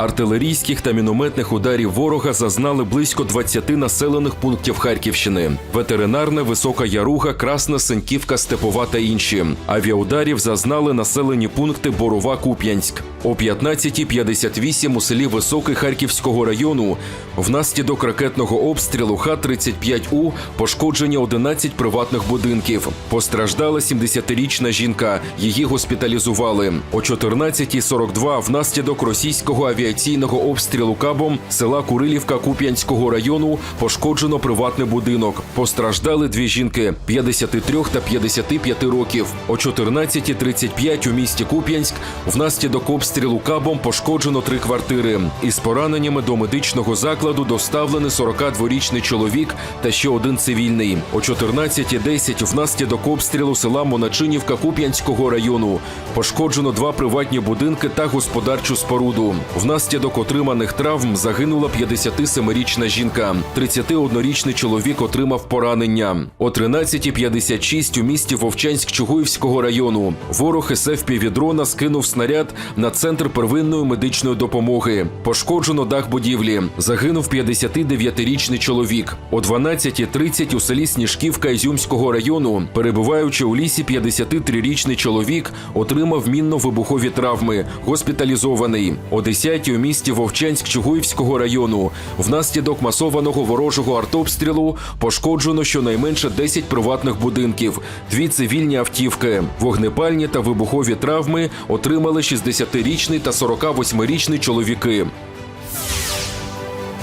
Артилерійських та мінометних ударів ворога зазнали близько 20 населених пунктів Харківщини. Ветеринарне, Висока Яруга, Красна, Сеньківка, Степова та інші. Авіаударів зазнали населені пункти Борова, Куп'янськ. О 15.58 у селі Високий Харківського району внаслідок ракетного обстрілу Х-35У пошкоджені 11 приватних будинків. Постраждала 70-річна жінка. Її госпіталізували. О 14.42 внаслідок російського авіаційного обстрілу кабом села Курилівка Куп'янського району пошкоджено приватний будинок. Постраждали дві жінки 53 та 55 років. О 14.35 у місті Куп'янськ внаслідок обстрілу кабом пошкоджено три квартири. Із пораненнями до медичного закладу доставлений 42-річний чоловік та ще один цивільний. О 14.10 внаслідок обстрілу села Моначинівка Куп'янського району пошкоджено два приватні будинки та господарчу споруду. Внаслідок отриманих травм загинула 57-річна жінка. 31-річний чоловік отримав поранення. О 13.56 у місті Вовчанськ-Чугуївського району ворог із FPV-дрона скинув снаряд на центр первинної медичної допомоги. Пошкоджено дах будівлі. Загинув 59-річний чоловік. О 12.30 у селі Сніжківка Ізюмського району, перебуваючи у лісі, 53-річний чоловік отримав мінно-вибухові травми, госпіталізований. О 10 у місті Вовчанськ-Чугуївського району внаслідок масованого ворожого артобстрілу пошкоджено щонайменше 10 приватних будинків, дві цивільні автівки. Вогнепальні та вибухові травми отримали 60-річний та 48-річний чоловіки.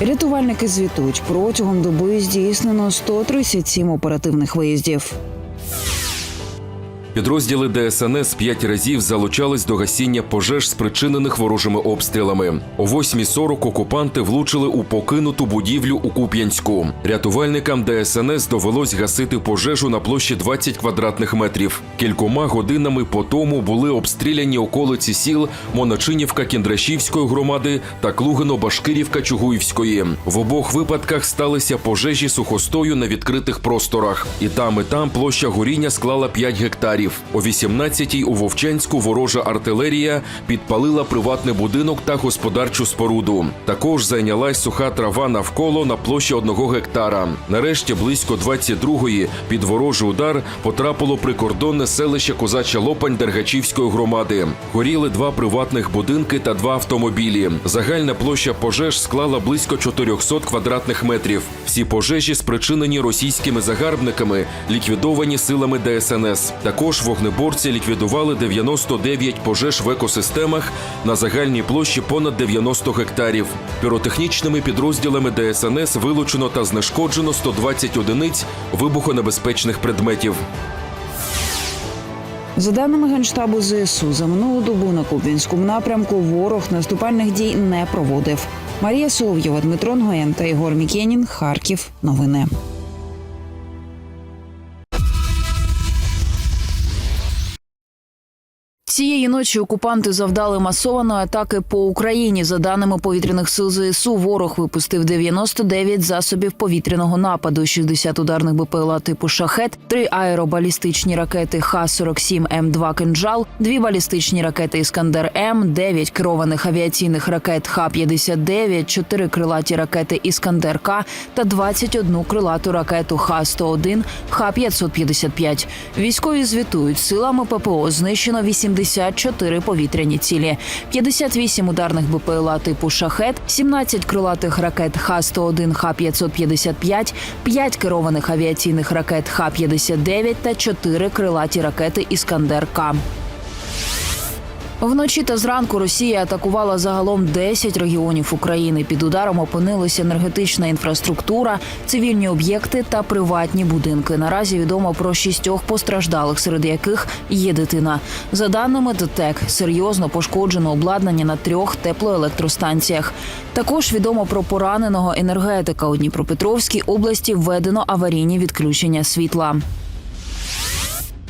Рятувальники звітують протягом доби здійснено 137 оперативних виїздів. Підрозділи ДСНС п'ять разів залучались до гасіння пожеж, спричинених ворожими обстрілами. О 8.40 окупанти влучили у покинуту будівлю у Куп'янську. Рятувальникам ДСНС довелось гасити пожежу на площі 20 квадратних метрів. Кількома годинами по тому були обстріляні околиці сіл Моначинівка Кіндрашівської громади та Клугино-Башкирівка Чугуївської. В обох випадках сталися пожежі сухостою на відкритих просторах. І там, і там площа горіння склала 5 гектарів. О 18-й у Вовчанську ворожа артилерія підпалила приватний будинок та господарчу споруду. Також зайнялась суха трава навколо на площі одного гектара. Нарешті близько 22-ї під ворожий удар потрапило прикордонне селище Козача Лопань Дергачівської громади. Горіли два приватних будинки та два автомобілі. Загальна площа пожеж склала близько 400 квадратних метрів. Всі пожежі спричинені російськими загарбниками, ліквідовані силами ДСНС. Також вогнеборці ліквідували 99 пожеж в екосистемах на загальній площі понад 90 гектарів. Піротехнічними підрозділами ДСНС вилучено та знешкоджено 120 одиниць вибухонебезпечних предметів. За даними генштабу ЗСУ, за минулу добу на Куп'янському напрямку ворог наступальних дій не проводив. Марія Соловйова, Дмитро Нгоєн та Ігор Мікенін. Харків. Новини. Цієї ночі окупанти завдали масованої атаки по Україні. За даними повітряних сил ЗСУ, ворог випустив 99 засобів повітряного нападу, 60 ударних БПЛА типу шахет, 3 аеробалістичні ракети Х-47М2 «Кинджал», 2 балістичні ракети Іскандер М, 9 керованих авіаційних ракет Х-59, 4 крилаті ракети Іскандер К та 21 крилату ракету Х-101, Х-555. Військові звітують, силами ППО знищено 84 повітряні цілі, 58 ударних БПЛА типу «Шахет», 17 крилатих ракет Х-101, Х-555, 5 керованих авіаційних ракет Х-59 та 4 крилаті ракети «Іскандер-К». Вночі та зранку Росія атакувала загалом 10 регіонів України. Під ударом опинилися енергетична інфраструктура, цивільні об'єкти та приватні будинки. Наразі відомо про шістьох постраждалих, серед яких є дитина. За даними ДТЕК, серйозно пошкоджено обладнання на трьох теплоелектростанціях. Також відомо про пораненого енергетика. У Дніпропетровській області введено аварійні відключення світла.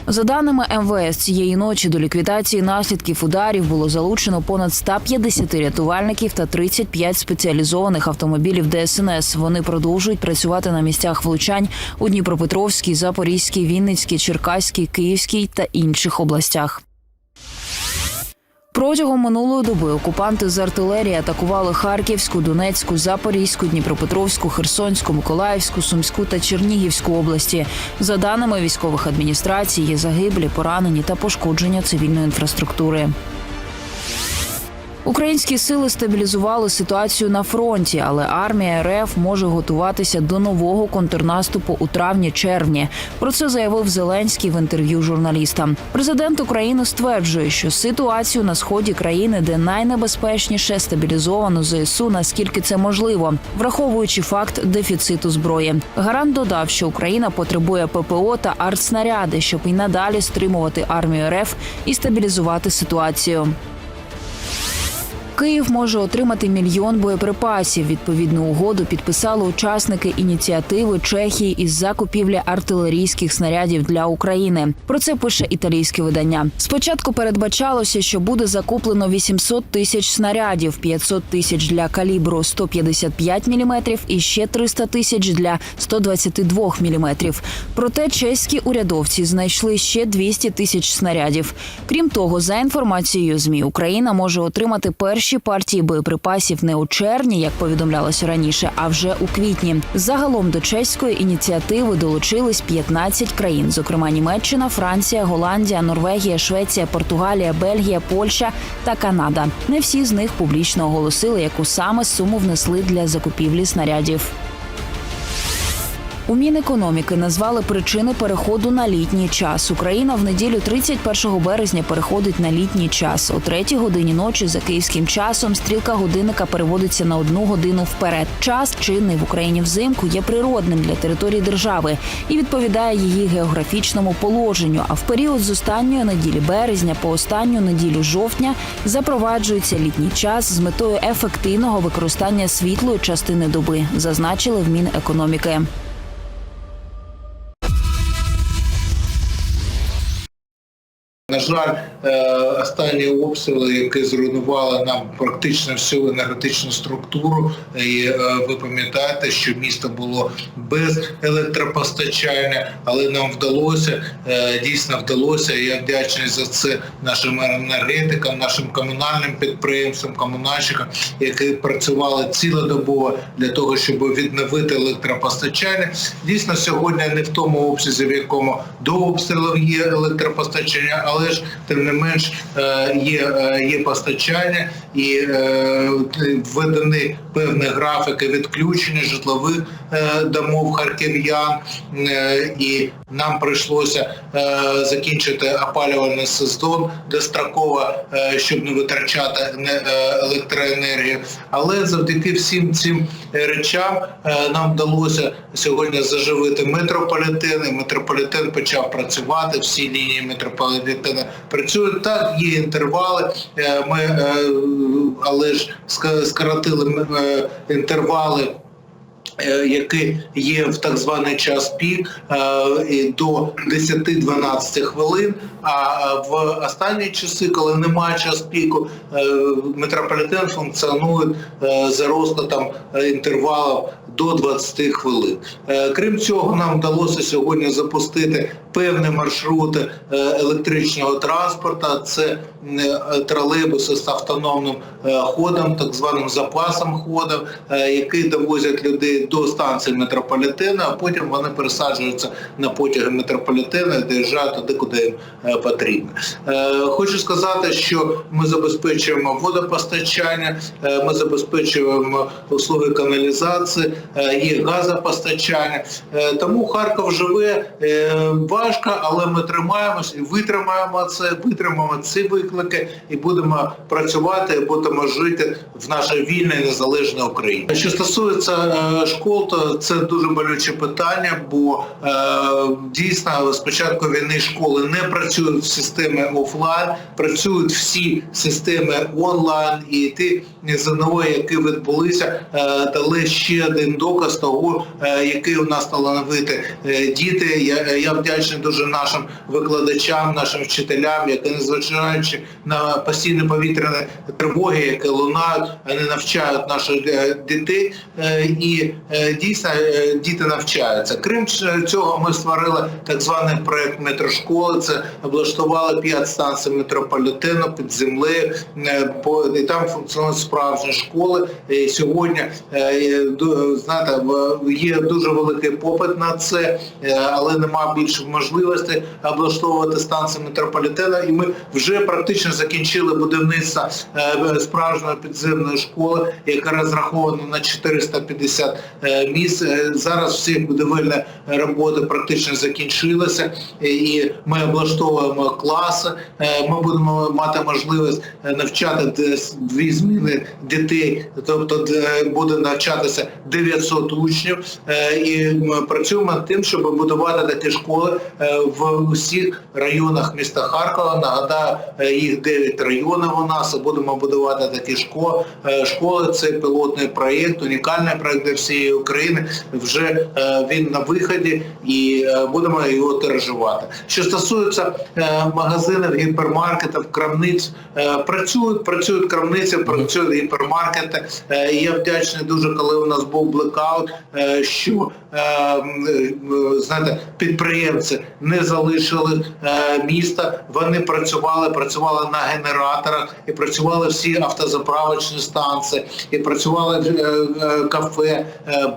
За даними МВС, цієї ночі до ліквідації наслідків ударів було залучено понад 150 рятувальників та 35 спеціалізованих автомобілів ДСНС. Вони продовжують працювати на місцях влучань у Дніпропетровській, Запорізькій, Вінницькій, Черкаській, Київській та інших областях. Протягом минулої доби окупанти з артилерії атакували Харківську, Донецьку, Запорізьку, Дніпропетровську, Херсонську, Миколаївську, Сумську та Чернігівську області. За даними військових адміністрацій, є загиблі, поранені та пошкодження цивільної інфраструктури. Українські сили стабілізували ситуацію на фронті, але армія РФ може готуватися до нового контрнаступу у травні-червні. Про це заявив Зеленський в інтерв'ю журналістам. Президент України стверджує, що ситуацію на сході країни, де найнебезпечніше стабілізовано ЗСУ, наскільки це можливо, враховуючи факт дефіциту зброї. Гарант додав, що Україна потребує ППО та артснаряди, щоб і надалі стримувати армію РФ і стабілізувати ситуацію. Київ може отримати мільйон боєприпасів. Відповідну угоду підписали учасники ініціативи Чехії із закупівлі артилерійських снарядів для України. Про це пише італійське видання. Спочатку передбачалося, що буде закуплено 800 тисяч снарядів, 500 тисяч для калібру 155 мм і ще 300 тисяч для 122 мм. Проте чеські урядовці знайшли ще 200 тисяч снарядів. Крім того, за інформацією змі, Україна може отримати перші партії боєприпасів не у червні, як повідомлялося раніше, а вже у квітні. Загалом до чеської ініціативи долучились 15 країн, зокрема Німеччина, Франція, Голландія, Норвегія, Швеція, Португалія, Бельгія, Польща та Канада. Не всі з них публічно оголосили, яку саме суму внесли для закупівлі снарядів. У Мінекономіки назвали причини переходу на літній час. Україна в неділю 31 березня переходить на літній час. О третій годині ночі за київським часом стрілка годинника переводиться на одну годину вперед. Час чинний в Україні взимку є природним для території держави і відповідає її географічному положенню. А в період з останньої неділі березня по останню неділю жовтня запроваджується літній час з метою ефективного використання світлої частини доби, зазначили в Мінекономіки. Жаль, е, останні обстріли, які зруйнували нам практично всю енергетичну структуру, і е, ви пам'ятаєте, що місто було без електропостачання, але нам вдалося, е, дійсно вдалося. і Я вдячний за це нашим енергетикам, нашим комунальним підприємствам, комунальщикам, які працювали цілодобово для того, щоб відновити електропостачання. Дійсно, сьогодні не в тому обсязі, в якому до обстрілів є електропостачання, але ж тим не менш е, є, е, є постачання і е, введені певні графіки відключення житлових домов харків'ян, е, і нам прийшлося е, закінчити опалювальний сезон достроково, е, щоб не витрачати е, електроенергію. Але завдяки всім цим речам е, нам вдалося сьогодні заживити метрополітен. І метрополітен почав працювати. Всі лінії метрополітена працюють. Так, є інтервали. е, Ми, е, але ж скоротили е, інтервали е, які є в так званий час пік е, до 10-12 хвилин. А е, в останні часи, коли немає час піку, метрополітен функціонує за розкладом інтервалів до 20 хвилин. Крім цього, нам вдалося сьогодні запустити певні маршрути е, електричного транспорту. Це е, тролейбуси з автономним е, ходом, так званим запасом ходом, е, які довозять людей до станції метрополітену, а потім вони пересаджуються на потяги метрополітену і доїжджають туди, куди їм потрібно. Хочу сказати, що ми забезпечуємо водопостачання, ми забезпечуємо услуги каналізації, є газопостачання. Тому Харків живе е, важко, але ми тримаємось і витримаємо це, витримаємо ці виклики і будемо працювати, і будемо жити в нашій вільній незалежній Україні. Що стосується е, школ, то це дуже болюче питання, бо е, дійсно з початку війни школи не працюють в системі офлайн, працюють всі системи онлайн, і ті ЗНО, які відбулися, е, дали ще один доказ того, е, який у нас талановиті е, діти. Я, я вдячний дуже нашим викладачам, нашим вчителям, які незважаючи на постійні повітряні тривоги, які лунають, вони навчають наших е, дітей е, і е, дійсно діти навчаються. Крім цього, ми створили так званий проект метрошколи. Це облаштували п'ять станцій метрополітену під землею. І там функціонують справжні школи. І сьогодні знаєте, є дуже великий попит на це, але немає більше можливостей облаштовувати станції метрополітену. І ми вже практично закінчили будівництво е, справжньої підземної школи, яка розрахована на 450 е, місць. Е, Зараз всі будівельні роботи практично закінчилися, і ми облаштовуємо класи. Ми будемо мати можливість навчати дві зміни дітей, тобто буде навчатися 900 учнів. І працюємо над тим, щоб будувати такі школи в усіх районах міста Харкова. Нагадаю, е, їх 9 районів у нас. Будемо будувати такі школи. Е, це пілотний проєкт, унікальний проєкт для всієї України. Вже е, він на виході і е, будемо його тиражувати. Що стосується е, магазинів, гіпермаркетів, крамниць, е, працюють, працюють крамниці, працюють гіпермаркети. Е, я вдячний дуже, коли у нас був блекаут, е, що е, е, знаєте, підприємці не залишили е, міста. Вони працювали, працювали на генераторах і працювали всі автозаправочні станції, і працювали е, е, кафе,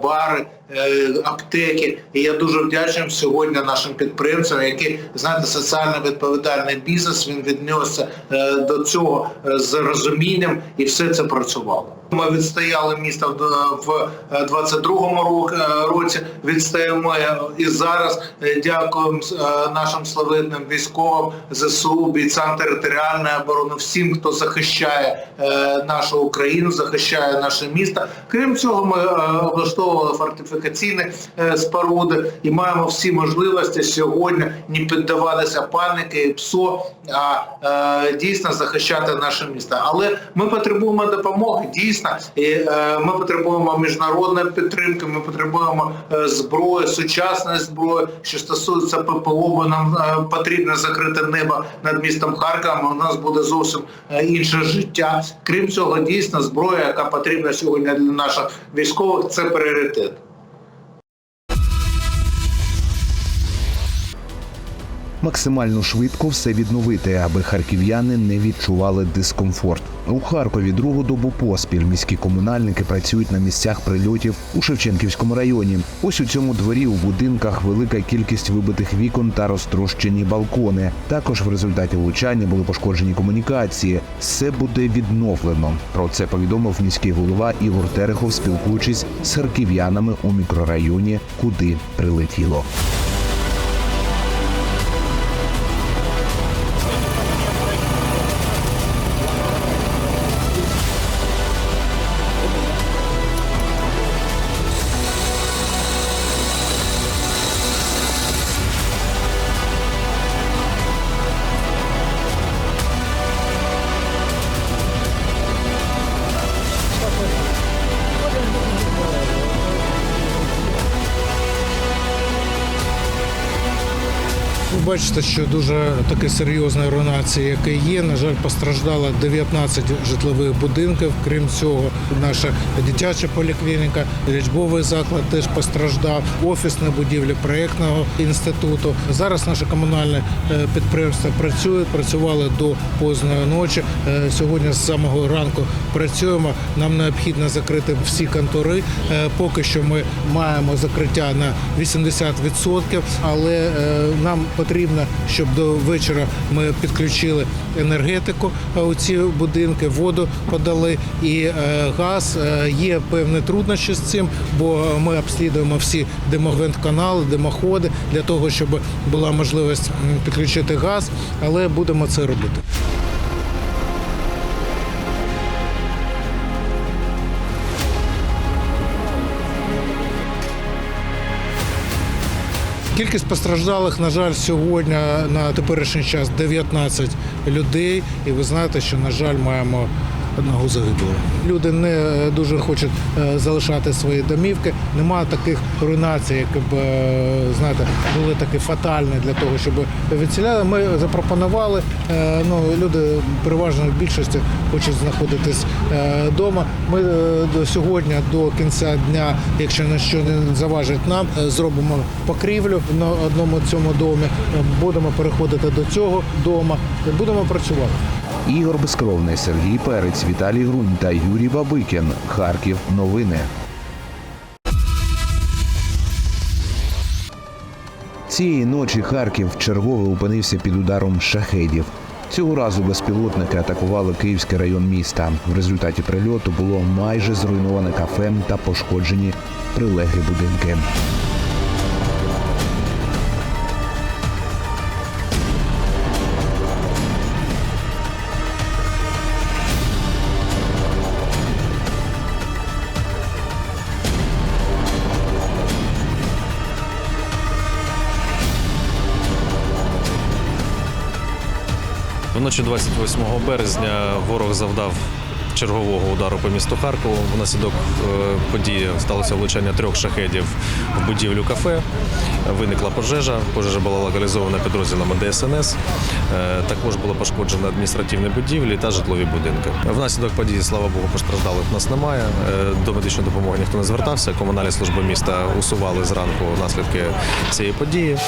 бари. Е, Аптеки, і я дуже вдячний сьогодні нашим підприємцям, які знаєте, соціально відповідальний бізнес. Він віднесся е, до цього е, з розумінням, і все це працювало. Ми відстояли місто в- в 22-му е, році. Відстаємо і зараз. Дякуємо нашим славетним військовим ЗСУ, бійцям територіальної оборони, всім, хто захищає нашу Україну, захищає наше місто. Крім цього, ми облаштовували фортифікаційні е, споруди і маємо всі можливості сьогодні не піддаватися паніки і ПСО, а е, дійсно захищати наше місто. Але ми потребуємо допомоги дійсно, і е, ми потребуємо міжнародної підтримки. Ми потребуємо зброї, сучасної зброї. Що стосується ППО, бо нам потрібно закрити небо над містом Харковом. У нас буде зовсім інше життя. Крім цього, дійсно зброя, яка потрібна сьогодні для наших військових, це пріоритет. Максимально швидко все відновити, аби харків'яни не відчували дискомфорт. У Харкові другу добу поспіль міські комунальники працюють на місцях прильотів у Шевченківському районі. Ось у цьому дворі у будинках велика кількість вибитих вікон та розтрощені балкони. Також в результаті влучання були пошкоджені комунікації. Все буде відновлено. Про це повідомив міський голова Ігор Терехов, спілкуючись з харків'янами у мікрорайоні, куди прилетіло. Бачите, що дуже такі серйозні руйнації, які є. На жаль, постраждало 19 житлових будинків. Крім цього, наша дитяча поліклініка, лічбовий заклад теж постраждав, офісні будівлі проєктного інституту. Зараз наше комунальне е, підприємство працює, працювали до поздної ночі. Е, Сьогодні з самого ранку працюємо. Нам необхідно закрити всі контори. Е, Поки що ми маємо закриття на 80%, але нам потрібно, щоб до вечора ми підключили енергетику е, у ці будинки, воду подали і е, газ. Е, Є певні труднощі з цим, бо ми обслідуємо всі димовент-канали, димоходи для того, щоб була можливість підключити газ, але будемо це робити. Кількість постраждалих, на жаль, сьогодні на теперішній час 19 людей. І ви знаєте, що, на жаль, маємо одного загиблого. Люди не дуже хочуть е, залишати свої домівки. Немає таких руйнацій, які б е, знаєте, були такі фатальні для того, щоб відселяли. Ми запропонували. е, Ну люди переважно в більшості хочуть знаходитись вдома. Ми до сьогодні, до кінця дня, якщо ніщо не заважить нам, зробимо покрівлю на одному цьому домі. Будемо переходити до цього дому будемо працювати. Ігор Безкровний, Сергій Перець, Віталій Грунь та Юрій Бабикін. Харків. Новини. Цієї ночі Харків вчергове опинився під ударом шахедів. Цього разу безпілотники атакували Київський район міста. В результаті прильоту було майже зруйноване кафе та пошкоджені прилеглі будинки. Вночі 28 березня ворог завдав чергового удару по місту Харкову. Внаслідок е, події сталося влучання трьох шахедів в будівлю кафе. Виникла пожежа. Пожежа була локалізована підрозділами ДСНС. Е, Також було пошкоджено адміністративні будівлі та житлові будинки. Внаслідок події, слава Богу, постраждалих в нас немає. Е, До медичної допомоги ніхто не звертався. Комунальні служби міста усували зранку наслідки цієї події.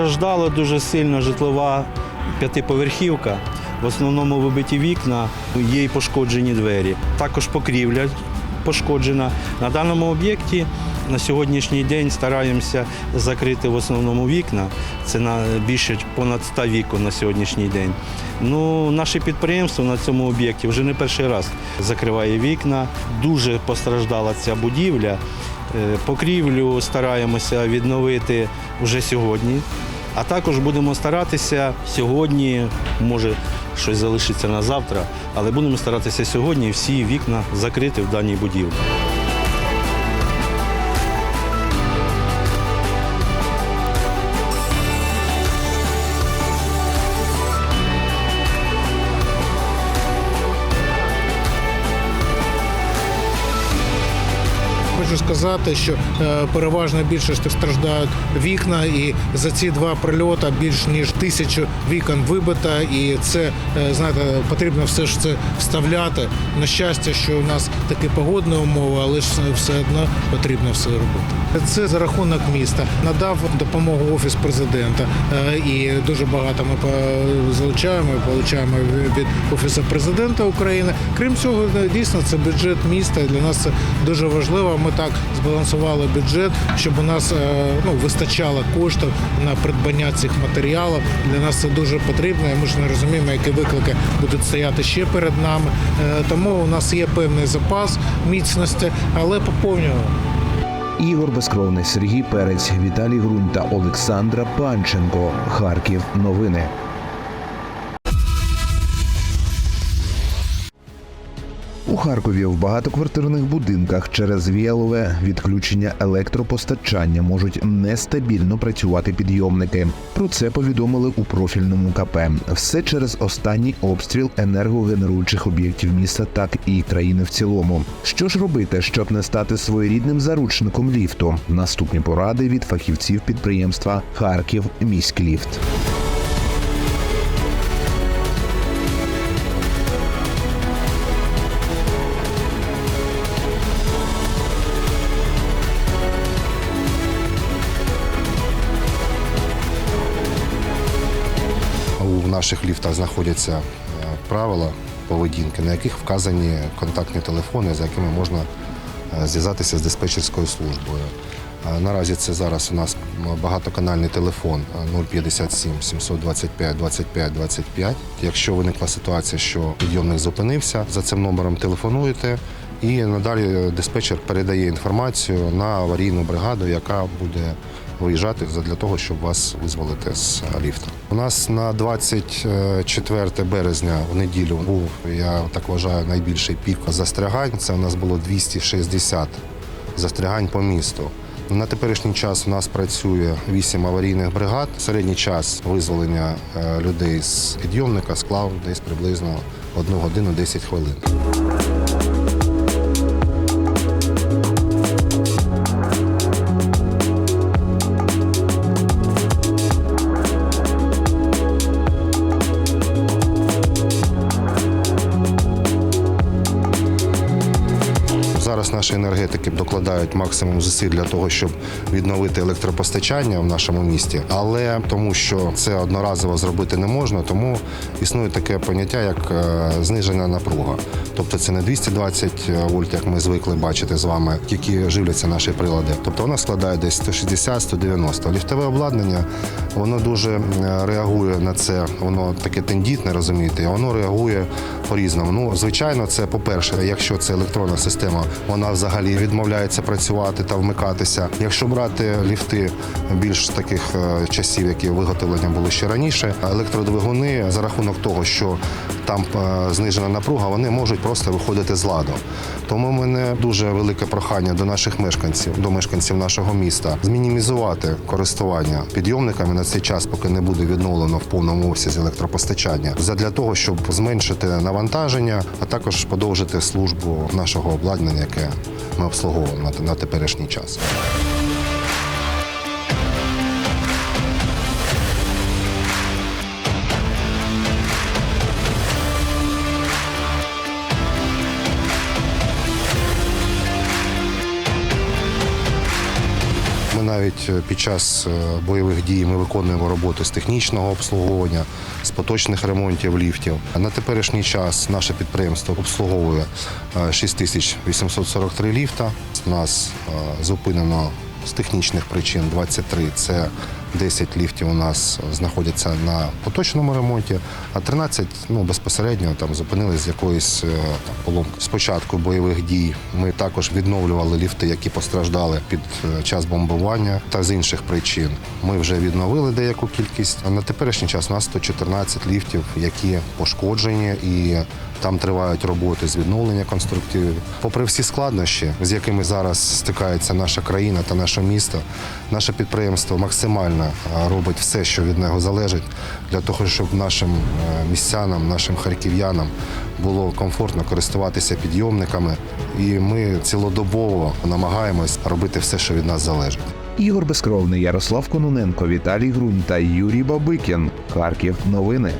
Постраждала дуже сильно житлова п'ятиповерхівка. В основному вибиті вікна, є й пошкоджені двері. Також покрівля пошкоджена. На даному об'єкті на сьогоднішній день стараємося закрити в основному вікна. Це на більше понад 100 вікон на сьогоднішній день. Ну, наше підприємство на цьому об'єкті вже не перший раз закриває вікна. Дуже постраждала ця будівля. Е, Покрівлю стараємося відновити вже сьогодні. А також будемо старатися сьогодні, може щось залишиться на завтра, але будемо старатися сьогодні всі вікна закрити в даній будівлі. Хочу сказати, що е, переважно більшості страждають вікна, і за ці два прильоти більш ніж тисячу вікон вибито, і це е, знаєте, потрібно все ж це вставляти. На щастя, що у нас такі погодні умови, але ж все одно потрібно все робити. Це за рахунок міста надав допомогу офіс президента, е, і дуже багато ми залучаємо, получаємо від офісу президента України. Крім цього, дійсно це бюджет міста. Для нас це дуже важливо. Ми так збалансували бюджет, щоб у нас е, ну, вистачало коштів на придбання цих матеріалів. Для нас це дуже потрібно. Ми ж не розуміємо, які виклики будуть стояти ще перед нами. Е, Тому у нас є певний запас міцності, але поповнюємо. Ігор Безкровний, Сергій Перець, Віталій Грунь та Олександра Панченко. Харків. Новини. У Харкові в багатоквартирних будинках через віялове відключення електропостачання можуть нестабільно працювати підйомники. Про це повідомили у профільному КП. Все через останній обстріл енергогенеруючих об'єктів міста, так і країни в цілому. Що ж робити, щоб не стати своєрідним заручником ліфту? Наступні поради від фахівців підприємства Харків міськліфт. Наших ліфтах знаходяться е, правила поведінки, на яких вказані контактні телефони, за якими можна е, зв'язатися з диспетчерською службою. Е, Наразі це зараз у нас багатоканальний телефон е, 057 725 25 25. Якщо виникла ситуація, що підйомник зупинився, за цим номером телефонуєте, і надалі диспетчер передає інформацію на аварійну бригаду, яка буде виїжджати для того, щоб вас визволити з ліфта. У нас на 24 березня в неділю був, я так вважаю, найбільший пік застрягань. Це у нас було 260 застрягань по місту. На теперішній час у нас працює 8 аварійних бригад. Середній час визволення е, людей з підйомника склав десь приблизно 1 годину 10 хвилин. Наші енергетики докладають максимум зусиль для того, щоб відновити електропостачання в нашому місті, але тому, що це одноразово зробити не можна, тому існує таке поняття, як е, знижена напруга. Тобто це не 220 вольт, як ми звикли бачити з вами, які живляться наші прилади. Тобто вона складає десь 160-190. Ліфтове обладнання воно дуже е, реагує на це. Воно таке тендітне, розумієте, воно реагує по-різному. Ну, звичайно, це по-перше, якщо це електронна система, вона взагалі відмовляється працювати та вмикатися. Якщо брати ліфти більш таких е, часів, які виготовлення були ще раніше, електродвигуни за рахунок того, що там е, знижена напруга, вони можуть просто виходити з ладу. Тому в мене дуже велике прохання до наших мешканців, до мешканців нашого міста, змінімізувати користування підйомниками на цей час, поки не буде відновлено в повному обсязі електропостачання, задля того, щоб зменшити навантаження, а також подовжити службу нашого обладнання, яке ми обслуговуємо на, теперішній час. Навіть е, під час е, бойових дій ми виконуємо роботи з технічного обслуговування, з поточних ремонтів ліфтів. На теперішній час наше підприємство обслуговує е, 6843 ліфта. У нас е, зупинено з технічних причин 23 – це 10 ліфтів у нас знаходяться на поточному ремонті, а 13 ну, безпосередньо там зупинились з якоїсь е, там, поломки. З початку бойових дій ми також відновлювали ліфти, які постраждали під е, час бомбування та з інших причин. Ми вже відновили деяку кількість. На теперішній час у нас 114 ліфтів, які пошкоджені і там тривають роботи з відновлення конструктивів. Попри всі складнощі, з якими зараз стикається наша країна та наше місто, наше підприємство максимально е, робить все, що від нього залежить, для того, щоб нашим е, містянам, нашим харків'янам було комфортно користуватися підйомниками. І ми цілодобово намагаємось робити все, що від нас залежить. Ігор Безкровний, Ярослав Кононенко, Віталій Грунь та Юрій Бабикін. Харків. Новини.